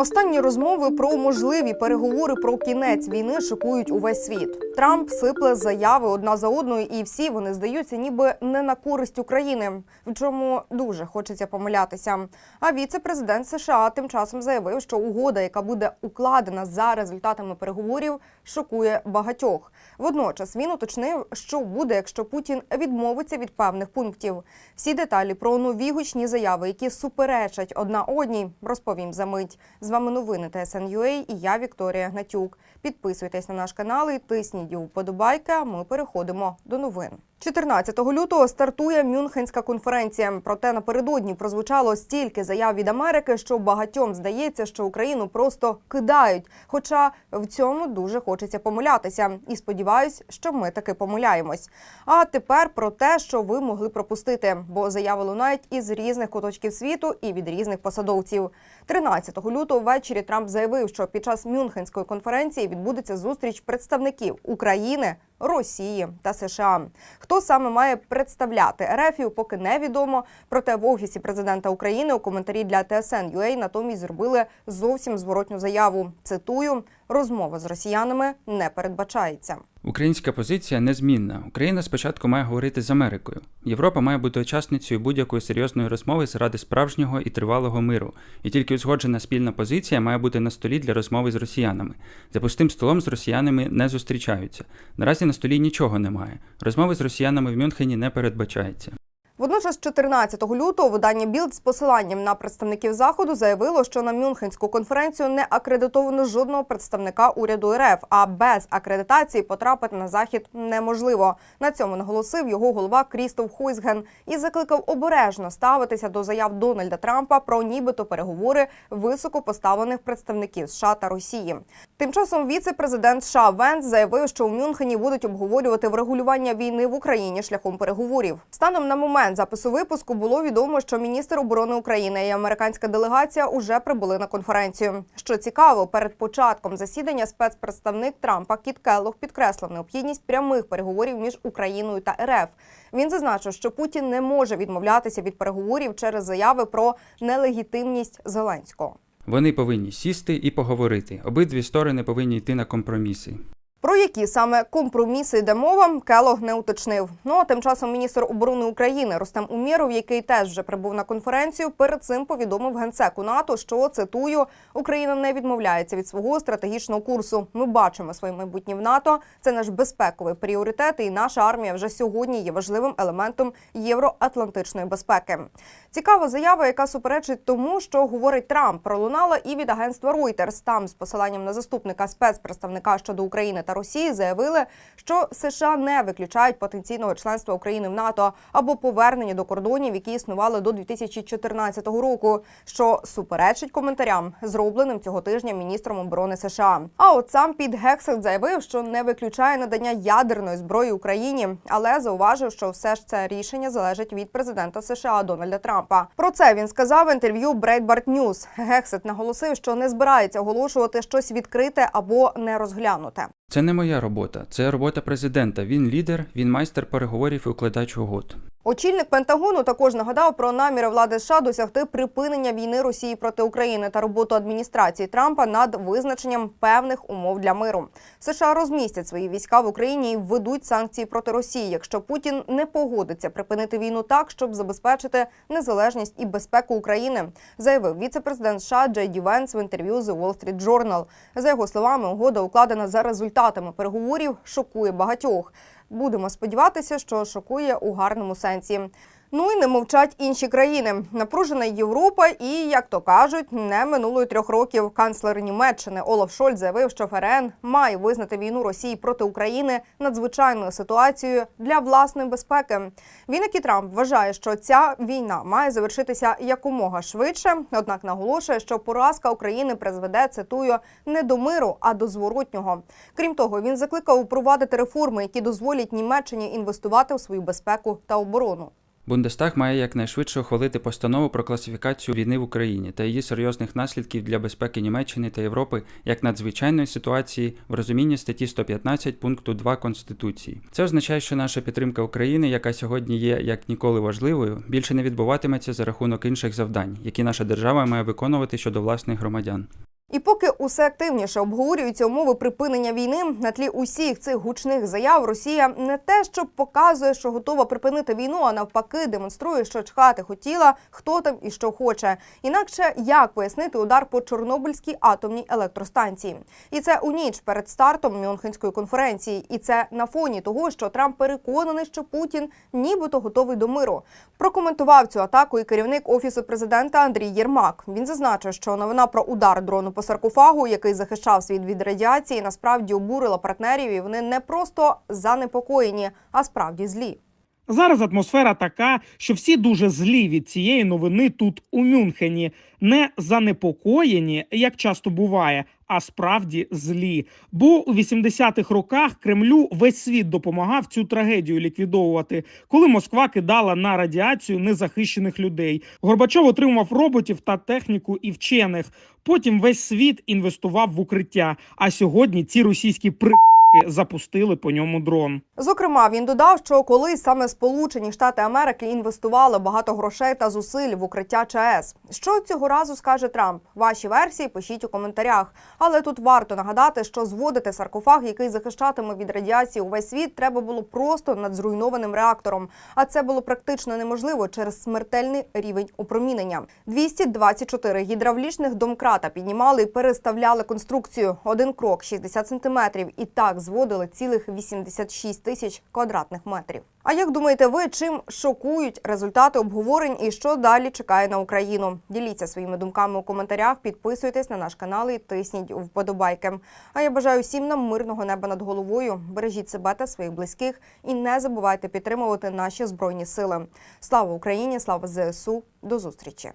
Останні розмови про можливі переговори про кінець війни шокують увесь світ. Трамп сипле заяви одна за одною, і всі вони здаються, ніби не на користь України, в чому дуже хочеться помилятися. А віце-президент США тим часом заявив, що угода, яка буде укладена за результатами переговорів, шокує багатьох. Водночас він уточнив, що буде, якщо Путін відмовиться від певних пунктів. Всі деталі про нові гучні заяви, які суперечать одна одній, розповім за мить. З вами новини ТСН.UA і я Вікторія Гнатюк. Підписуйтесь на наш канал і тисніть вподобайки. а Ми переходимо до новин. 14 лютого стартує Мюнхенська конференція. Проте напередодні прозвучало стільки заяв від Америки, що багатьом здається, що Україну просто кидають. Хоча в цьому дуже хочеться помилятися. І сподіваюсь, що ми таки помиляємось. А тепер про те, що ви могли пропустити, бо заяви лунають із різних куточків світу і від різних посадовців. 13 лютого ввечері Трамп заявив, що під час Мюнхенської конференції відбудеться зустріч представників України. Росії та США. Хто саме має представляти РФ, поки невідомо. Проте в офісі президента України у коментарі для TSN.UA натомість зробили зовсім зворотню заяву. Цитую: розмова з росіянами не передбачається. Українська позиція незмінна. Україна спочатку має говорити з Америкою. Європа має бути учасницею будь-якої серйозної розмови заради справжнього і тривалого миру. І тільки узгоджена спільна позиція має бути на столі для розмови з росіянами. За пустим столом з росіянами не зустрічаються. Наразі на столі нічого немає. Розмови з росіянами в Мюнхені не передбачається. Водночас, 14 лютого видання Білд з посиланням на представників заходу заявило, що на Мюнхенську конференцію не акредитовано жодного представника уряду РФ, а без акредитації потрапити на захід неможливо. На цьому наголосив його голова Крістоф Хойсген і закликав обережно ставитися до заяв Дональда Трампа про нібито переговори високопоставлених представників США та Росії. Тим часом віце-президент США Венс заявив, що у Мюнхені будуть обговорювати врегулювання війни в Україні шляхом переговорів. Станом на момент запису випуску було відомо, що міністр оборони України і американська делегація уже прибули на конференцію. Що цікаво, перед початком засідання спецпредставник Трампа Кіт Келлог підкреслив необхідність прямих переговорів між Україною та РФ. Він зазначив, що Путін не може відмовлятися від переговорів через заяви про нелегітимність Зеленського. Вони повинні сісти і поговорити. Обидві сторони повинні йти на компроміси. Про які саме компроміси йде мова, Келог не уточнив. Ну а тим часом міністр оборони України Рустем Умєров, який теж вже прибув на конференцію, перед цим повідомив генсеку НАТО, що цитую Україна не відмовляється від свого стратегічного курсу. Ми бачимо своє майбутнє в НАТО. Це наш безпековий пріоритет, і наша армія вже сьогодні є важливим елементом євроатлантичної безпеки. Цікава заява, яка суперечить тому, що говорить Трамп, пролунала і від агентства Reuters. Там з посиланням на заступника спецпредставника щодо України та Росії заявили, що США не виключають потенційного членства України в НАТО або повернення до кордонів, які існували до 2014 року, що суперечить коментарям, зробленим цього тижня міністром оборони США. А от сам Піт Гексет заявив, що не виключає надання ядерної зброї Україні, але зауважив, що все ж це рішення залежить від президента США Дональда Трампа. Про це він сказав в інтерв'ю Breitbart News. Гексет наголосив, що не збирається оголошувати щось відкрите або не розглянуте. Це не моя робота, це робота президента. Він лідер, він майстер переговорів і укладач угод. Очільник Пентагону також нагадав про наміри влади США досягти припинення війни Росії проти України та роботу адміністрації Трампа над визначенням певних умов для миру. США розмістять свої війська в Україні і введуть санкції проти Росії, якщо Путін не погодиться припинити війну так, щоб забезпечити незалежність і безпеку України, заявив віце-президент США Джей Ді Венс в інтерв'ю The Wall Street Journal. За його словами, угода укладена за результатами переговорів, шокує багатьох. Будемо сподіватися, що шокує у гарному сенсі. Ну і не мовчать інші країни. Напружена Європа, і як то кажуть, не минуло й трьох років. Канцлер Німеччини Олаф Шольц заявив, що ФРН має визнати війну Росії проти України надзвичайною ситуацією для власної безпеки. Він, як і Трамп, вважає, що ця війна має завершитися якомога швидше. Однак наголошує, що поразка України призведе цитую не до миру, а до зворотнього. Крім того, він закликав впровадити реформи, які дозволять Німеччині інвестувати в свою безпеку та оборону. Бундестаг має якнайшвидше ухвалити постанову про класифікацію війни в Україні та її серйозних наслідків для безпеки Німеччини та Європи як надзвичайної ситуації в розумінні статті 115 пункту 2 Конституції. Це означає, що наша підтримка України, яка сьогодні є як ніколи важливою, більше не відбуватиметься за рахунок інших завдань, які наша держава має виконувати щодо власних громадян. І поки усе активніше обговорюються умови припинення війни, на тлі усіх цих гучних заяв Росія не те, що показує, що готова припинити війну, а навпаки, демонструє, що чхати хотіла, хто там і що хоче. Інакше як пояснити удар по Чорнобильській атомній електростанції? І це у ніч перед стартом Мюнхенської конференції. І це на фоні того, що Трамп переконаний, що Путін нібито готовий до миру. Прокоментував цю атаку і керівник офісу президента Андрій Єрмак. Він зазначив, що новина про удар дрону по саркофагу, який захищав світ від радіації, насправді обурила партнерів, і вони не просто занепокоєні, а справді злі. Зараз атмосфера така, що всі дуже злі від цієї новини тут у Мюнхені, не занепокоєні, як часто буває, а справді злі. Бо у 80-х роках Кремлю весь світ допомагав цю трагедію ліквідовувати, коли Москва кидала на радіацію незахищених людей. Горбачов отримав роботів та техніку і вчених. Потім весь світ інвестував в укриття. А сьогодні ці російські при запустили по ньому дрон. Зокрема, він додав, що колись саме Сполучені Штати Америки інвестували багато грошей та зусиль в укриття ЧАЕС. Що цього разу скаже Трамп? Ваші версії пишіть у коментарях. Але тут варто нагадати, що зводити саркофаг, який захищатиме від радіації увесь світ, треба було просто над зруйнованим реактором. А це було практично неможливо через смертельний рівень опромінення. 224 гідравлічних домкрата піднімали і переставляли конструкцію. Один крок 60 сантиметрів. І зводили цілих 86 тисяч квадратних метрів. А як думаєте ви, чим шокують результати обговорень і що далі чекає на Україну? Діліться своїми думками у коментарях, підписуйтесь на наш канал і тисніть вподобайки. А я бажаю всім нам мирного неба над головою. Бережіть себе та своїх близьких і не забувайте підтримувати наші збройні сили. Слава Україні! Слава ЗСУ! До зустрічі!